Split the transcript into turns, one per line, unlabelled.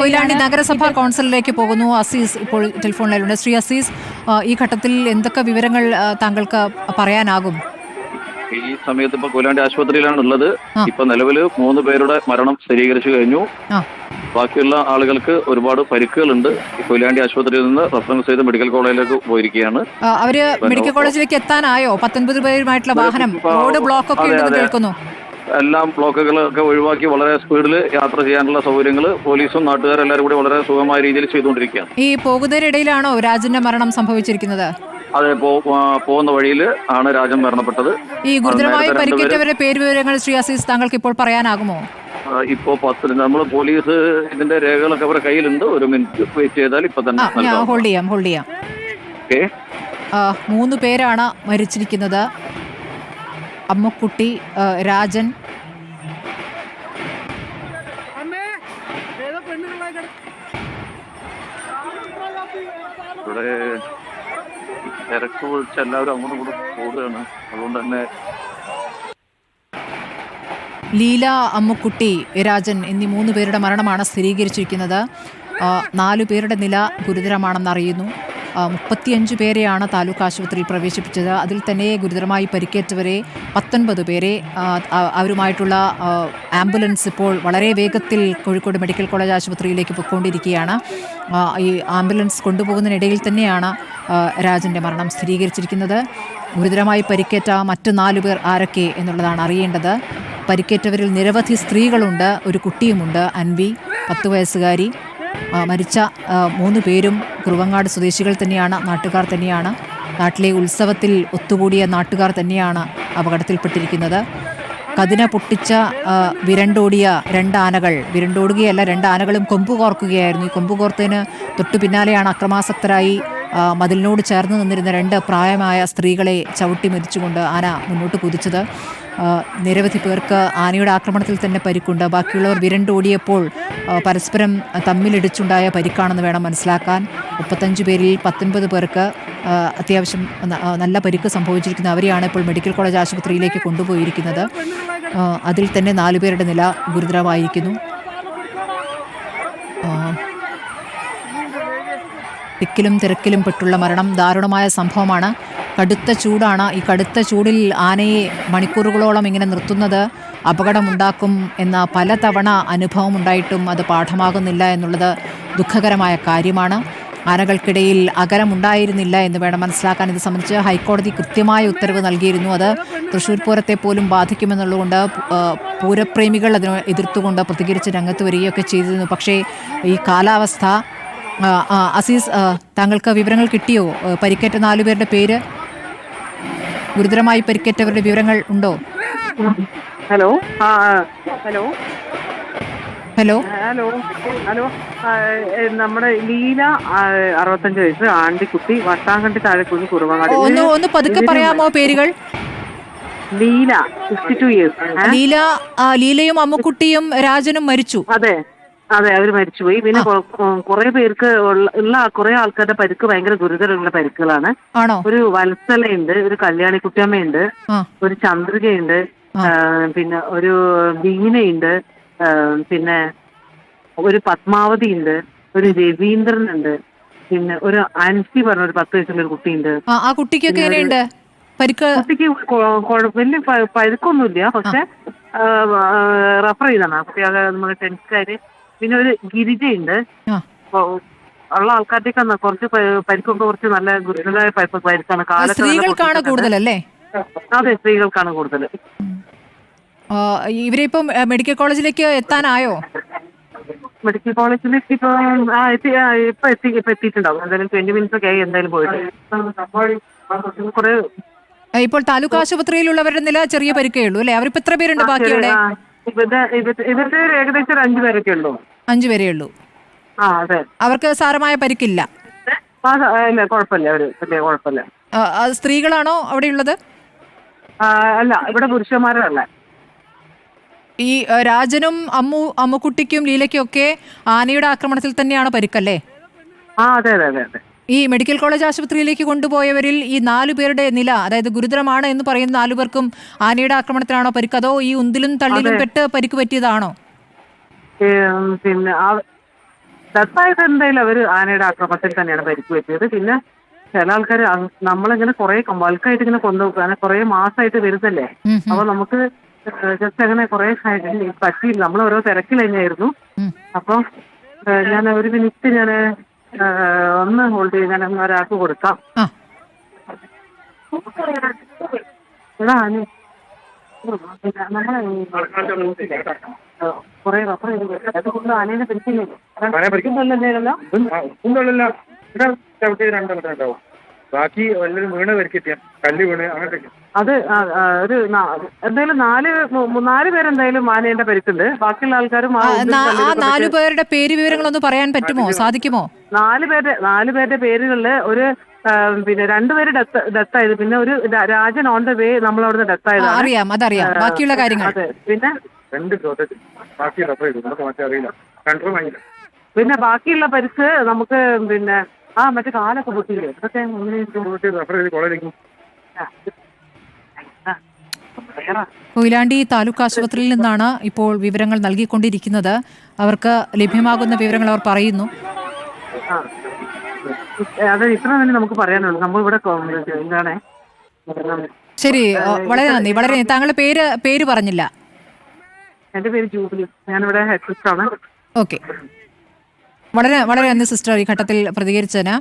കൊയിലാണ്ടി നഗരസഭാ കൗൺസിലിലേക്ക് പോകുന്നു. അസീസ് ഇപ്പോൾ ടെലിഫോണിലുണ്ട് ശ്രീ അസീസ് ഈ ഘട്ടത്തിൽ എന്തൊക്കെ വിവരങ്ങൾ താങ്കൾക്ക് പറയാനാകും?
ഈ സമയത്ത് ഇപ്പൊ കൊയിലാണ്ടി ആശുപത്രിയിലാണ് ഉള്ളത്. ഇപ്പൊ നിലവിൽ മൂന്ന് പേരുടെ മരണം സ്ഥിരീകരിച്ചു കഴിഞ്ഞു. ബാക്കിയുള്ള ആളുകൾക്ക് ഒരുപാട് പരിക്കുകളുണ്ട്. കൊയിലാണ്ടി ആശുപത്രിയിൽ നിന്ന് റഫറൻസ് ചെയ്ത് മെഡിക്കൽ കോളേജിലേക്ക് പോയിരിക്കുകയാണ്.
അവർ മെഡിക്കൽ കോളേജിലേക്ക് എത്താനായോ? പത്തൊൻപത് പേരുമായിട്ടുള്ള വാഹനം റോഡ് ബ്ലോക്ക് ഒക്കെ ഉണ്ടെന്ന് കേൾക്കുന്നു.
എല്ലാം ബ്ലോക്കുകളൊക്കെ ഒഴിവാക്കി വളരെ സ്പീഡിൽ യാത്ര ചെയ്യാനുള്ള സൗകര്യങ്ങൾ പോലീസും നാട്ടുകാരും എല്ലാവരും കൂടി വളരെ സുഖമായ രീതിയിൽ ചെയ്തുകൊണ്ടിരിക്കുകയാണ്.
ഈ പോകുന്നതിനിടയിലാണോ രാജന്റെ മരണം സംഭവിച്ചിരിക്കുന്നത്?
അതെ പോകുന്ന വഴിയിൽ ആണ് രാജൻ മരണപ്പെട്ടത്.
ഈ ഗുരുതരമായി പരിക്കേറ്റവരുടെ പേര് വിവരങ്ങൾ ശ്രീ അസീസ് താങ്കൾക്ക് ഇപ്പോൾ പറയാനാകുമോ
ഇപ്പോ പത്ത് നമ്മൾ പോലീസ് ഇതിന്റെ രേഖകളൊക്കെ അവരുടെ കയ്യിലുണ്ട്. ഒരു മിനിറ്റ് വെയിറ്റ് ചെയ്താൽ ഇപ്പൊ തന്നെ
ഹോൾഡ് ചെയ്യാം ഹോൾഡ് ചെയ്യാം. മൂന്ന് പേരാണ് മരിച്ചിരിക്കുന്നത്. അമ്മക്കുട്ടി രാജൻ.
ഇവിടെ തിരക്ക് വിളിച്ച് എല്ലാവരും അങ്ങോട്ടും കൂടെ കൂടുകയാണ് അതുകൊണ്ട് തന്നെ
ലീല അമ്മുക്കുട്ടി രാജൻ എന്നീ മൂന്ന് പേരുടെ മരണമാണ് സ്ഥിരീകരിച്ചിരിക്കുന്നത്. നാലു പേരുടെ നില ഗുരുതരമാണെന്ന് അറിയുന്നു ആ, മുപ്പത്തിയഞ്ച് പേരെയാണ് താലൂക്ക് ആശുപത്രിയിൽ പ്രവേശിപ്പിച്ചത്. അതിൽ തന്നെ ഗുരുതരമായി പരിക്കേറ്റവരെ പത്തൊൻപത് പേരെ അവരുമായിട്ടുള്ള ആംബുലൻസ് ഇപ്പോൾ വളരെ വേഗത്തിൽ കോഴിക്കോട് മെഡിക്കൽ കോളേജ് ആശുപത്രിയിലേക്ക് പൊയ്ക്കൊണ്ടിരിക്കുകയാണ്. ഈ ആംബുലൻസ് കൊണ്ടുപോകുന്നതിനിടയിൽ തന്നെയാണ് രാജന്റെ മരണം സ്ഥിരീകരിച്ചിരിക്കുന്നത്. ഗുരുതരമായി പരിക്കേറ്റ മറ്റ് നാലു പേർ ആരൊക്കെ എന്നുള്ളതാണ് അറിയേണ്ടത്. പരിക്കേറ്റവരിൽ നിരവധി സ്ത്രീകളുണ്ട് ഒരു കുട്ടിയുമുണ്ട് അൻവി പത്ത് വയസ്സുകാരി. മരിച്ച മൂന്ന് പേരും കുറുവങ്ങാട് സ്വദേശികൾ തന്നെയാണ് നാട്ടുകാർ തന്നെയാണ്. നാട്ടിലെ ഉത്സവത്തിൽ ഒത്തുകൂടിയ നാട്ടുകാർ തന്നെയാണ് അപകടത്തിൽപ്പെട്ടിരിക്കുന്നത്. കതിന പൊട്ടിച്ച വിരണ്ടോടിയ രണ്ടാനകൾ വിരണ്ടോടുകയല്ല രണ്ടാനകളും കൊമ്പ് കോർക്കുകയായിരുന്നു ഈ കൊമ്പ് കോർത്തതിന് തൊട്ടു പിന്നാലെയാണ് അക്രമാസക്തരായി മതിലിനോട് ചേർന്ന് നിന്നിരുന്ന രണ്ട് പ്രായമായ സ്ത്രീകളെ ചവിട്ടി മരിച്ചുകൊണ്ട് ആന മുന്നോട്ട് കുതിച്ചത്. നിരവധി പേർക്ക് ആനയുടെ ആക്രമണത്തിൽ തന്നെ പരിക്കുണ്ട്. ബാക്കിയുള്ളവർ വിരണ്ടോടിയപ്പോൾ പരസ്പരം തമ്മിലിടിച്ചുണ്ടായ പരിക്കാണെന്ന് വേണം മനസ്സിലാക്കാൻ. മുപ്പത്തഞ്ച് പേരിൽ പത്തൊൻപത് പേർക്ക് അത്യാവശ്യം നല്ല പരിക്ക് സംഭവിച്ചിരിക്കുന്ന. അവരെയാണ് ഇപ്പോൾ മെഡിക്കൽ കോളേജ് ആശുപത്രിയിലേക്ക് കൊണ്ടുപോയിരിക്കുന്നത്. അതിൽ തന്നെ നാലുപേരുടെ നില ഗുരുതരമായിരിക്കുന്നു. തിക്കിലും തിരക്കിലും പെട്ടുള്ള മരണം ദാരുണമായ സംഭവമാണ്. കടുത്ത ചൂടാണ്. ഈ കടുത്ത ചൂടിൽ ആനയെ മണിക്കൂറുകളോളം ഇങ്ങനെ നിർത്തുന്നത് അപകടമുണ്ടാക്കും എന്ന പലതവണ അനുഭവം ഉണ്ടായിട്ടും അത് പാഠമാകുന്നില്ല എന്നുള്ളത് ദുഃഖകരമായ കാര്യമാണ്. ആനകൾക്കിടയിൽ അകലമുണ്ടായിരുന്നില്ല എന്ന് വേണം മനസ്സിലാക്കാൻ. ഇത് സംബന്ധിച്ച് ഹൈക്കോടതി കൃത്യമായ ഉത്തരവ് നൽകിയിരുന്നു. അത് തൃശ്ശൂർ പൂരത്തെ പോലും ബാധിക്കുമെന്നുള്ളതുകൊണ്ട് പൂരപ്രേമികൾ അതിനെ എതിർത്തുകൊണ്ട് പ്രതികരിച്ച് രംഗത്ത് വരികയൊക്കെ ചെയ്തിരുന്നു. പക്ഷേ ഈ കാലാവസ്ഥ അസീസ് താങ്കൾക്ക് വിവരങ്ങൾ കിട്ടിയോ? പരിക്കേറ്റ നാലുപേരുടെ പേര്? ഗുരുതരമായി പരിക്കേറ്റവരുടെ വിവരങ്ങൾ ഉണ്ടോ?
ഹലോ? ആ ഹലോ?
ഹലോ?
ഹലോ? ഹലോ? നമ്മുടെ ലീല അറുപത്തഞ്ച് വയസ്സ് ആണ്ടിക്കുട്ടി വട്ടാങ്കണ്ടി താഴെക്കുഞ്ഞ് കുറുവങ്ങാട്.
ഒന്ന് ഒന്ന് പതുക്കെ പറയാമോ പേരുകൾ?
Leela fifty two years.
Leela ലീലയും അമ്മുക്കുട്ടിയും രാജനും മരിച്ചു.
അതെ. അതെ അവർ മരിച്ചുപോയി. പിന്നെ കുറെ പേർക്ക് ഉള്ള- കുറെ ആൾക്കാരുടെ പരിക്ക് ഭയങ്കര ഗുരുതരമുള്ള പരിക്കുകളാണ്. ഒരു വത്സലയുണ്ട് ഒരു കല്യാണി
കുട്ടിയമ്മയുണ്ട്
ഒരു ചന്ദ്രികയുണ്ട് പിന്നെ ഒരു ബീനയുണ്ട് പിന്നെ ഒരു പത്മാവതി ഉണ്ട് ഒരു രവീന്ദ്രൻ ഉണ്ട് പിന്നെ ഒരു അൻസി പറഞ്ഞ ഒരു പത്ത് വയസ്സുള്ള ഒരു കുട്ടിയുണ്ട്.
ആ, കുട്ടിക്കൊക്കെ എങ്ങനെയുണ്ട്? പരിക്ക്?
കുട്ടിക്ക് വലിയ പഴുക്കൊന്നുമില്ല പക്ഷെ റഫർ ചെയ്താണ്. ആ കുട്ടി അത് നമ്മുടെ ടെൻസ്കാര് പിന്നെ ഒരു ഗിരിജയുണ്ട്. ഉള്ള ആൾക്കാരുടെയൊക്കെ കുറച്ച് പരിക്കൊക്കെ കുറച്ച് നല്ല ഗുരുതരമായ പരിക്കാണ്
സ്ത്രീകൾക്കാണ്. കൂടുതലല്ലേ?
അതെ സ്ത്രീകൾക്കാണ് കൂടുതൽ
ഇവരെ ഇപ്പം മെഡിക്കൽ കോളേജിലേക്ക് എത്താനായോ?
മെഡിക്കൽ കോളേജിലേക്ക് ഇപ്പൊ ഇപ്പൊ എത്തി ഇപ്പൊ എത്തിയിട്ടുണ്ടാവും. എന്തായാലും ട്വന്റി മിനിറ്റ്സ് ഒക്കെ ആയി എന്തായാലും പോയിട്ട്. കുറെ
ഇപ്പോൾ താലൂക്ക് ആശുപത്രിയിലുള്ളവരുടെ നില ചെറിയ പരിക്കേ ഉള്ളൂ അല്ലെ? അവരിപ്പോ എത്ര പേരുണ്ട് ബാക്കി അവിടെ?
ആ, ഇവരുടെ ഏകദേശം ഒരു അഞ്ചു പേരൊക്കെ ഉള്ളൂ.
അഞ്ചു പേരേ ഉള്ളൂ.
ആ അതെ.
അവർക്ക് സാരമായ പരിക്കില്ല.
ആ സ- ആ, ഇല്ല കുഴപ്പമില്ല. അവർ വലിയ കുഴപ്പമില്ല.
ആ, ആ, സ്ത്രീകളാണോ അവിടെ
ഉള്ളത്? അല്ല ഇവിടെ പുരുഷന്മാരല്ല.
ഈ ആ, രാജനും അമ്മു അമ്മുക്കുട്ടിക്കും ലീലയ്ക്കും ഒക്കെ ആനയുടെ ആക്രമണത്തിൽ തന്നെയാണ് പരിക്കല്ലേ?
ആ അതെ അതെ അതെ അതെ.
ഈ മെഡിക്കൽ കോളേജ് ആശുപത്രിയിലേക്ക് കൊണ്ടുപോയവരിൽ ഈ നാലു പേരുടെ നില അതായത് ഗുരുതരമാണ് എന്ന് പറയുന്ന നാലു പേർക്കും ആനയുടെ ആക്രമണത്തിലാണോ പരിക്ക്? അതോ ഈ ഉന്തിലും തള്ളിലും പെട്ട് പരിക്ക് പറ്റിയതാണോ?
പിന്നെ ആ- ഡെത്തായത് എന്തായാലും അവർ ആനയുടെ ആക്രമണത്തിൽ തന്നെയാണ് പരിക്ക് പറ്റിയത് പിന്നെ ചില ആൾക്കാർ നമ്മളിങ്ങനെ കുറെ ബൾക്കായിട്ട് ഇങ്ങനെ കൊണ്ടുപോകും കുറെ മാസമായിട്ട് വരുന്നല്ലേ? അപ്പൊ നമുക്ക് ജസ്റ്റ് അങ്ങനെ കുറെ പറ്റിയില്ല. നമ്മൾ ഓരോ തിരക്കിൽ തന്നെയായിരുന്നു. അപ്പൊ ഞാൻ ഒരു മിനിറ്റ് ഞാൻ ഒന്ന് ഹോൾഡ് ചെയ്ത് ഞാൻ ഒരാൾക്ക് കൊടുക്കാം. എടാ നമ്മളെ കുറെ റഫർ ചെയ്ത് ആനേനെ പിടിച്ചില്ലേ? പിടിക്കുന്നില്ലല്ലോ
ഒന്നുമില്ല ഇവിടെ ചവിട്ടി രണ്ടെണ്ണം ഉണ്ടാവും. ബാക്കി എല്ലാരും വീണ് വരക്കെത്തിയ കല്ല് വീണ് അങ്ങനത്തെ
അത് ഒരു എന്തായാലും നാല് നാല് പേരെന്തായാലും ആനേന്റെ പരിക്കുണ്ട് ബാക്കിയുള്ള ആൾക്കാരും ആ
നാലു പേരുടെ പേര് വിവരങ്ങളൊന്ന് പറയാൻ പറ്റുമോ? സാധിക്കുമോ?
നാല് പേരുടെ നാല് പേരുടെ പേരുകളിൽ ഒരു പിന്നെ രണ്ടുപേര് ഡെത്ത് ഡെത്തായത്. പിന്നെ ഒരു രാജൻ ഓൺ ദ വേ നമ്മളവിടുന്ന്
ഡെത്ത്
ഡെത്തായതാണ്
അറിയാം അതറിയാം. ബാക്കിയുള്ള കാര്യങ്ങൾ.
അതെ. പിന്നെ
രണ്ട് ചോദ്യത്തിൽ ബാക്കി റെഫർ ചെയ്തു നമുക്ക് മറ്റേ അറിയില്ല. കൺട്രോൾ ആയില്ല.
പിന്നെ ബാക്കിയുള്ള പരിക്ക് നമുക്ക് പിന്നെ ആ മറ്റേ കാലൊക്കെ പൊട്ടിയില്ലേ? ഇതൊക്കെ അങ്ങനെ ഇരിക്കും.
റഫർ ചെയ്ത് കോളേജിലേക്ക്
ആ. ആ. വേറെ.
കൊയിലാണ്ടി താലൂക്ക് ആശുപത്രിയിൽ നിന്നാണ് ഇപ്പോൾ വിവരങ്ങൾ നൽകിക്കൊണ്ടിരിക്കുന്നത്. അവർക്ക് ലഭ്യമാകുന്ന വിവരങ്ങൾ അവർ പറയുന്നു.
അതെ ഇത്ര തന്നെ നമുക്ക് പറയാനുള്ളൂ. നമ്മൾ ഇവിടെ എന്താണ്?
ശരി. വളരെ നന്ദി. വളരെ. താങ്കളുടെ പേര് പേര് പറഞ്ഞില്ല.
എന്റെ പേര് ജൂബിലി. ഞാനിവിടെ ഹെഡ് സിസ്റ്ററാണ്.
ഓക്കെ. വളരെ വളരെ നന്ദി സിസ്റ്റർ ഈ ഘട്ടത്തിൽ പ്രതികരിച്ചതിന്.